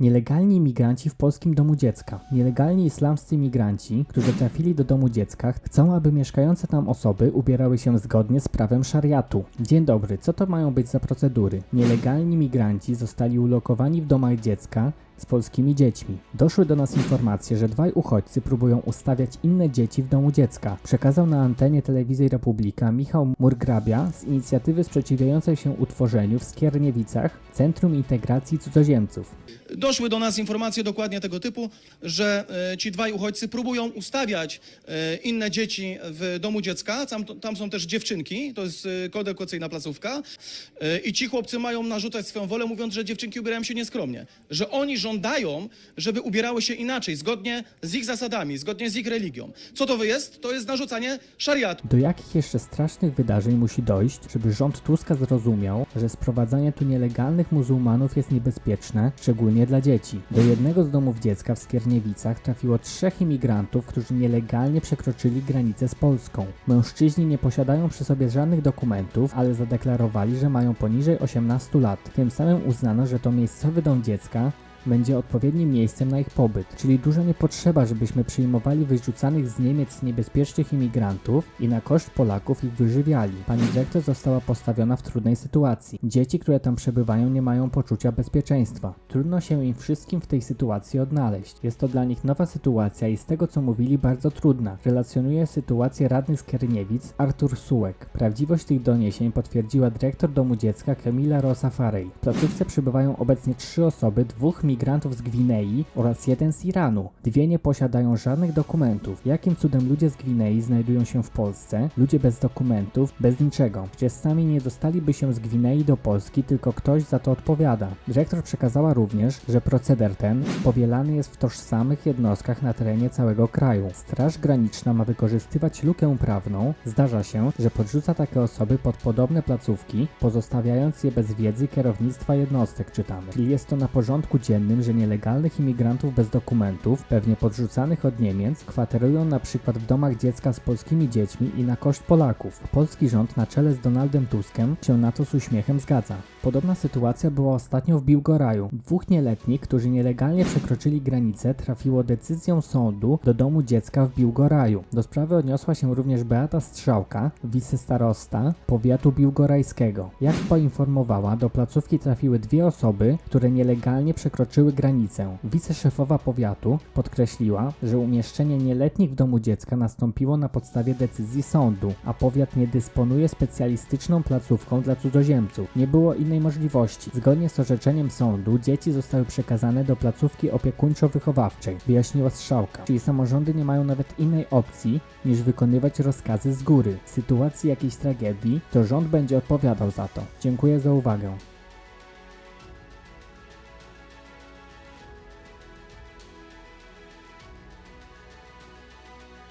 Nielegalni imigranci w polskim domu dziecka. Nielegalni islamscy imigranci, którzy trafili do domu dziecka, chcą, aby mieszkające tam osoby ubierały się zgodnie z prawem szariatu. Dzień dobry, co to mają być za procedury? Nielegalni migranci zostali ulokowani w domach dziecka z polskimi dziećmi. Doszły do nas informacje, że dwaj uchodźcy próbują ustawiać inne dzieci w domu dziecka. Przekazał na antenie telewizji Republika Michał Murgrabia z inicjatywy sprzeciwiającej się utworzeniu w Skierniewicach Centrum Integracji Cudzoziemców. Doszły do nas informacje dokładnie tego typu, że e, ci dwaj uchodźcy próbują ustawiać e, inne dzieci w domu dziecka. Tam, tam są też dziewczynki, to jest e, koedukacyjna placówka. I ci chłopcy mają narzucać swoją wolę, mówiąc, że dziewczynki ubierają się nieskromnie. Że oni żądają, żeby ubierały się inaczej, zgodnie z ich zasadami, zgodnie z ich religią. Co to jest? To jest narzucanie szariatu. Do jakich jeszcze strasznych wydarzeń musi dojść, żeby rząd Tuska zrozumiał, że sprowadzanie tu nielegalnych muzułmanów jest niebezpieczne, szczególnie dla dzieci? Do jednego z domów dziecka w Skierniewicach trafiło trzech imigrantów, którzy nielegalnie przekroczyli granicę z Polską. Mężczyźni nie posiadają przy sobie żadnych dokumentów, ale zadeklarowali, że mają poniżej 18 lat. Tym samym uznano, że to miejscowy dom dziecka będzie odpowiednim miejscem na ich pobyt, czyli duża nie potrzeba, żebyśmy przyjmowali wyrzucanych z Niemiec niebezpiecznych imigrantów i na koszt Polaków ich wyżywiali. Pani dyrektor została postawiona w trudnej sytuacji. Dzieci, które tam przebywają, nie mają poczucia bezpieczeństwa. Trudno się im wszystkim w tej sytuacji odnaleźć. Jest to dla nich nowa sytuacja i z tego co mówili bardzo trudna. Relacjonuje sytuację radnych z Kierniewic Artur Sułek. Prawdziwość tych doniesień potwierdziła dyrektor domu dziecka Kamila Rosa Farej. W placówce przebywają obecnie trzy osoby, dwóch migrantów z Gwinei oraz jeden z Iranu. Dwie nie posiadają żadnych dokumentów. Jakim cudem ludzie z Gwinei znajdują się w Polsce? Ludzie bez dokumentów, bez niczego. Przecież sami nie dostaliby się z Gwinei do Polski, tylko ktoś za to odpowiada. Dyrektor przekazała również, że proceder ten powielany jest w tożsamych jednostkach na terenie całego kraju. Straż Graniczna ma wykorzystywać lukę prawną. Zdarza się, że podrzuca takie osoby pod podobne placówki, pozostawiając je bez wiedzy kierownictwa jednostek, czytamy. Czyli jest to na porządku dziennym, że nielegalnych imigrantów bez dokumentów, pewnie podrzucanych od Niemiec, kwaterują na przykład w domach dziecka z polskimi dziećmi i na koszt Polaków. Polski rząd na czele z Donaldem Tuskiem się na to z uśmiechem zgadza. Podobna sytuacja była ostatnio w Biłgoraju. Dwóch nieletnich, którzy nielegalnie przekroczyli granicę, trafiło decyzją sądu do domu dziecka w Biłgoraju. Do sprawy odniosła się również Beata Strzałka, wicestarosta powiatu biłgorajskiego. Jak poinformowała, do placówki trafiły dwie osoby, które nielegalnie przekroczyły granicę. Wiceszefowa powiatu podkreśliła, że umieszczenie nieletnich w domu dziecka nastąpiło na podstawie decyzji sądu, a powiat nie dysponuje specjalistyczną placówką dla cudzoziemców. Nie było innej możliwości. Zgodnie z orzeczeniem sądu dzieci zostały przekazane do placówki opiekuńczo-wychowawczej, wyjaśniła Strzałka. Czyli samorządy nie mają nawet innej opcji niż wykonywać rozkazy z góry. W sytuacji jakiejś tragedii to rząd będzie odpowiadał za to. Dziękuję za uwagę.